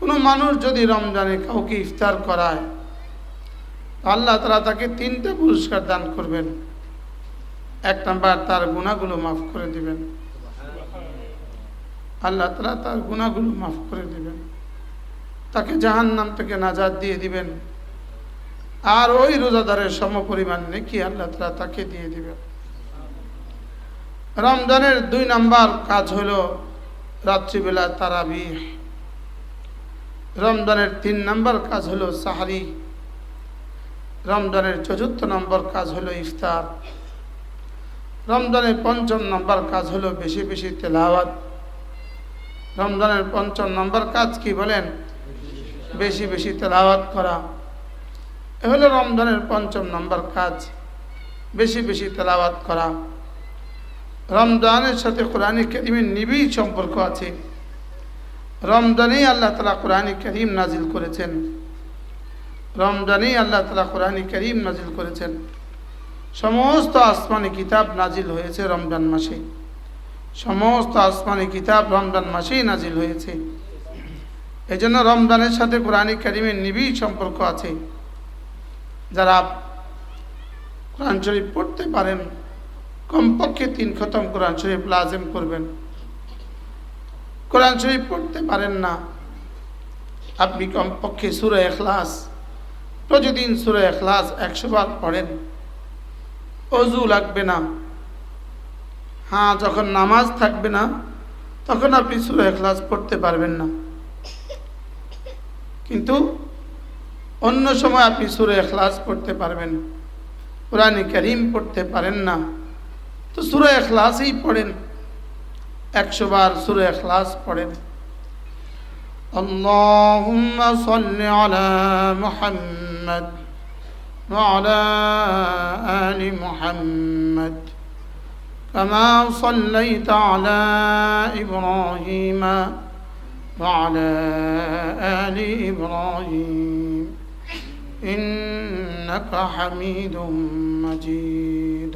কোনো মানুষ যদি রমজানে কাউকে ইফতার করায় আল্লাহ তালা তাকে তিনটা পুরস্কার দান করবেন। এক নাম্বার, তার গুণাগুলো মাফ করে দিবেন। আল্লাহ তালা তার গুণাগুলো মাফ করে দিবেন। তাকে জাহান নাম থেকে নাজাদ দিয়ে দিবেন। আর ওই রোজাদারের সম পরিমাণ নাকি আল্লাহ তালা তাকে দিয়ে দিবেন। রমজানের দুই নাম্বার কাজ হলো রাত্রিবেলা তারাবি রমজানের তিন নম্বর কাজ হলো সাহারি। রমজানের চতুর্থ নম্বর কাজ হলো ইফতার। রমজানের পঞ্চম নম্বর কাজ হলো বেশি বেশি তেলাওয়াত। রমজানের পঞ্চম নম্বর কাজ কি বলেন? বেশি বেশি তেলাওয়াত করা। এ হলো রমজানের পঞ্চম নম্বর কাজ। বেশি বেশি তেলাওয়াত করা। রমজানের সাথে কোরআনী কেরিমের নিবিড় সম্পর্ক আছে। রমজানেই আল্লাহ তালা কোরআনী করিম নাজিল করেছেন। রমজানেই আল্লাহ তালা কোরআনী করিম নাজিল করেছেন। সমস্ত আসমানি কিতাব নাজিল হয়েছে রমজান মাসে। সমস্ত আসমানি কিতাব রমজান মাসেই নাজিল হয়েছে। এই জন্য রমজানের সাথে কোরআনী করিমের নিবিড় সম্পর্ক আছে। যারা কোরআন শরীফ পড়তে পারেন, কমপক্ষে তিন খতম কোরআন শরীফ লাজেম করবেন। কোরআন শরীফ পড়তে পারেন না। আপনি কমপক্ষে সুরে এখলাস প্রতিদিন সুরে এখলাস একশো বার পড়েন। অজু লাগবে না। হ্যাঁ যখন নামাজ থাকবে না, তখন আপনি সুরে এখলাস পড়তে পারবেন না। কিন্তু অন্য সময় আপনি সুরে এখলাস পড়তে পারবেন। কোরআনে করিম পড়তে পারেন না। তো সুরে এখলাসই পড়েন। একশো বার সুরে এখলাস পড়েন اللهم صل على محمد وعلى آل محمد كما صليت على إبراهيم وعلى آل إبراهيم إنك حميد مجيد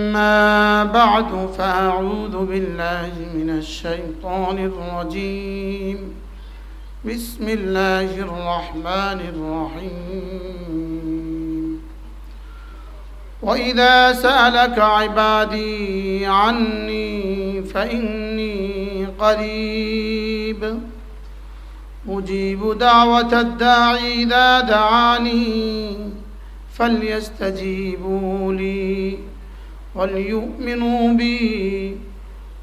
بعد فأعوذ بالله من الشيطان الرجيم. بسم الله الرحمن الرحيم. وإذا سألك عبادي عني فإني قريب. أجيب دعوة الداعي إذا دعاني فليستجيبوا لي. وليؤمنوا بي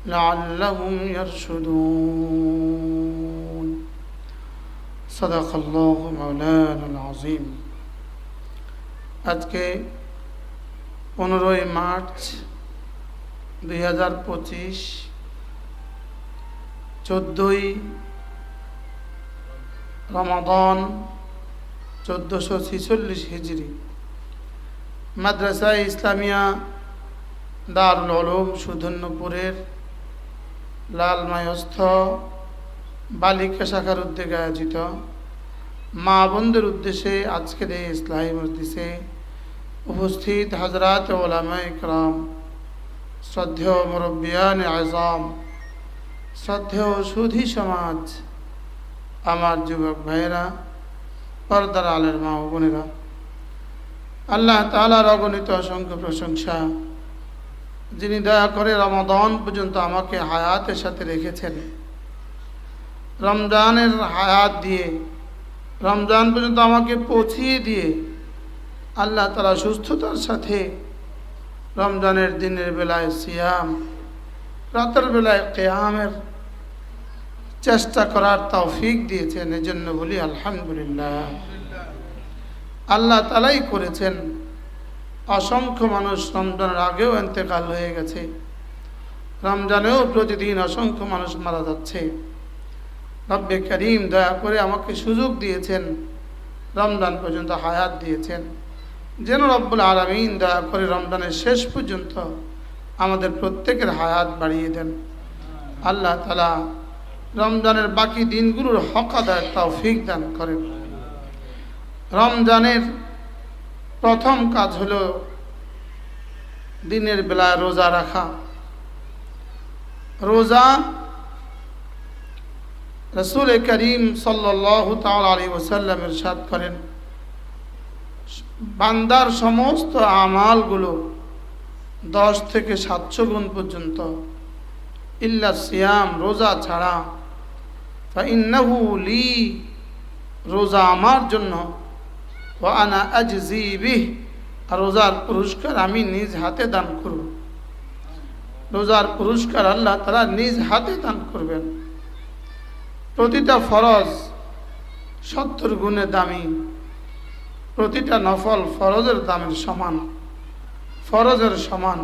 لعلهم يرشدون صدق الله مولانا العظيم আজকে পনেরোই মার্চ দুই হাজার পঁচিশ চোদ্দোই রমাদন চোদ্দোশো ছিচল্লিশ হিজড়ি মাদ্রাসা ইসলামিয়া দারুল আলম সুধন্যপুরের লালমায়স্থ বালিকা শাখার উদ্যোগে আয়োজিত। মা বন্ধুর উদ্দেশ্যে আজকের এই ইসলাহী মসজিদে উপস্থিত হজরত ওলামা ইকরাম, শ্রদ্ধেয় মুরব্বিয়ান আজম, শ্রদ্ধেয় সুধী সমাজ, আমার যুবক ভাইয়েরা, পর্দার আলের মা বোনেরা। আল্লাহ তালার অগণিত অসংখ্য প্রশংসা যিনি দয়া করে রমাদন পর্যন্ত আমাকে হায়াতের সাথে রেখেছেন। রমজানের হায়াত দিয়ে, রমজান পর্যন্ত আমাকে পৌঁছিয়ে দিয়ে আল্লাহ তালা সুস্থতার সাথে রমজানের দিনের বেলায় সিয়াম, রাতের বেলায় কেয়ামের চেষ্টা করার তৌফিক দিয়েছেন। এজন্য বলি আলহামদুলিল্লাহ। আল্লাহ তালাই করেছেন অসংখ্য মানুষ রমজানের আগেও এতেকাল হয়ে গেছে। রমজানেও প্রতিদিন অসংখ্য মানুষ মারা যাচ্ছে। রব্বে করিম দয়া করে আমাকে সুযোগ দিয়েছেন, রমজান পর্যন্ত হায়াত দিয়েছেন। যেন রব্বুল আলমিন দয়া করে রমজানের শেষ পর্যন্ত আমাদের প্রত্যেকের হায়াত বাড়িয়ে দেন। আল্লাহ তালা রমজানের বাকি দিনগুলোর হক আদায় তৌফিক দান করেন। রমজানের প্রথম কাজ হল দিনের বেলায় রোজা রাখা। রোজা রসুল করিম সাল্লাহ তালি ওসাল্লাম ইরশাদ করেন, বান্দার সমস্ত আমালগুলো দশ থেকে সাতশো গুণ পর্যন্ত, ইল্লা সিয়াম, রোজা ছাড়া। ফাইন্নাহু লি, রোজা আমার জন্য ও আনা আজজিবিহ আর রোজার পুরস্কার আমি নিজ হাতে দান করব। রোজার পুরস্কার আল্লাহ তারা নিজ হাতে দান করবেন। প্রতিটা ফরজ সত্তর গুণে দামি। প্রতিটা নফল ফরজের দামের সমান, ফরজের সমান।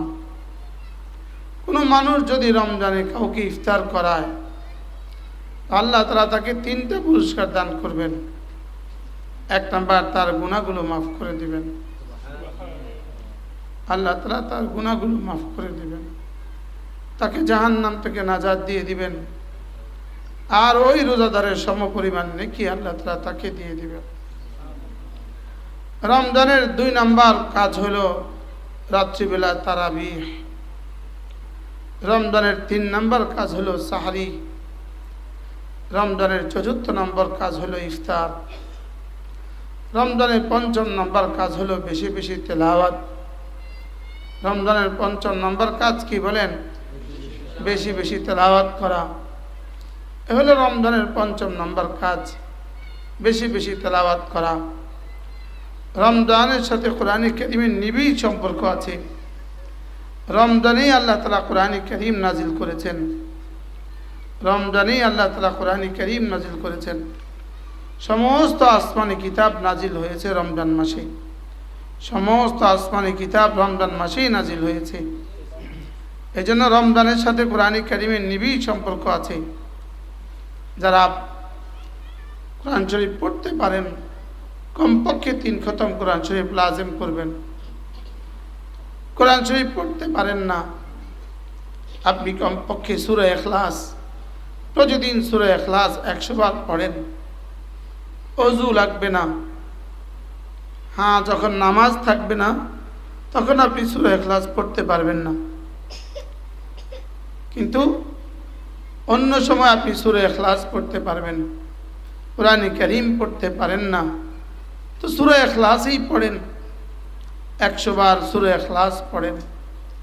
কোনো মানুষ যদি রমজানে কাউকে ইফতার করায়, আল্লাহ তারা তাকে তিনটা পুরস্কার দান করবেন। এক নাম্বার, তার গুণাগুলো মাফ করে দিবেন। আল্লাহ তালা তার গুণাগুলো মাফ করে দিবেন। তাকে জাহান নাম থেকে নাজাদ দিয়ে দিবেন। আর ওই রোজাদারের সম পরিমাণ নেকি আল্লাহ তালা তাকে দিয়ে দিবেন। রমজানের দুই নাম্বার কাজ হলো রাত্রিবেলা তারাবি রমজানের তিন নম্বর কাজ হলো সাহারি। রমজানের চতুর্থ নম্বর কাজ হলো ইফতার। রমজানের পঞ্চম নম্বর কাজ হলো বেশি বেশি তেলাওয়াত। রমজানের পঞ্চম নম্বর কাজ কি বলেন? বেশি বেশি তেলাওয়াত করা। এ হলো রমজানের পঞ্চম নম্বর কাজ, বেশি বেশি তেলাওয়াত করা। রমজানের সাথে কোরআন করিমের নিবিড় সম্পর্ক আছে। রমজানেই আল্লাহ তালা কোরআন করিম নাজিল করেছেন। রমজানেই আল্লাহ তালা কোরআন করিম নাজিল করেছেন। সমস্ত আসমানি কিতাব নাজিল হয়েছে রমজান মাসে। সমস্ত আসমানি কিতাব রমজান মাসেই নাজিল হয়েছে। এই জন্য রমজানের সাথে কোরআন করিমের নিবিড় সম্পর্ক আছে। যারা কোরআন শরীফ পড়তে পারেন, কমপক্ষে তিন খতম কোরআন শরীফ লাজেম করবেন। কোরআন শরীফ পড়তে পারেন না। আপনি কমপক্ষে সুরে এখলাস প্রতিদিন সুরে এখলাস একশো বার পড়েন। অজু লাগবে না। হ্যাঁ যখন নামাজ থাকবে না, তখন আপনি সুরে এখলাস পড়তে পারবেন না। কিন্তু অন্য সময় আপনি সুরে এখলাস পড়তে পারবেন। কোরআনে করিম পড়তে পারেন না। তো সুরে এখলাসই পড়েন। একশো বার সুরে এখলাস পড়েন।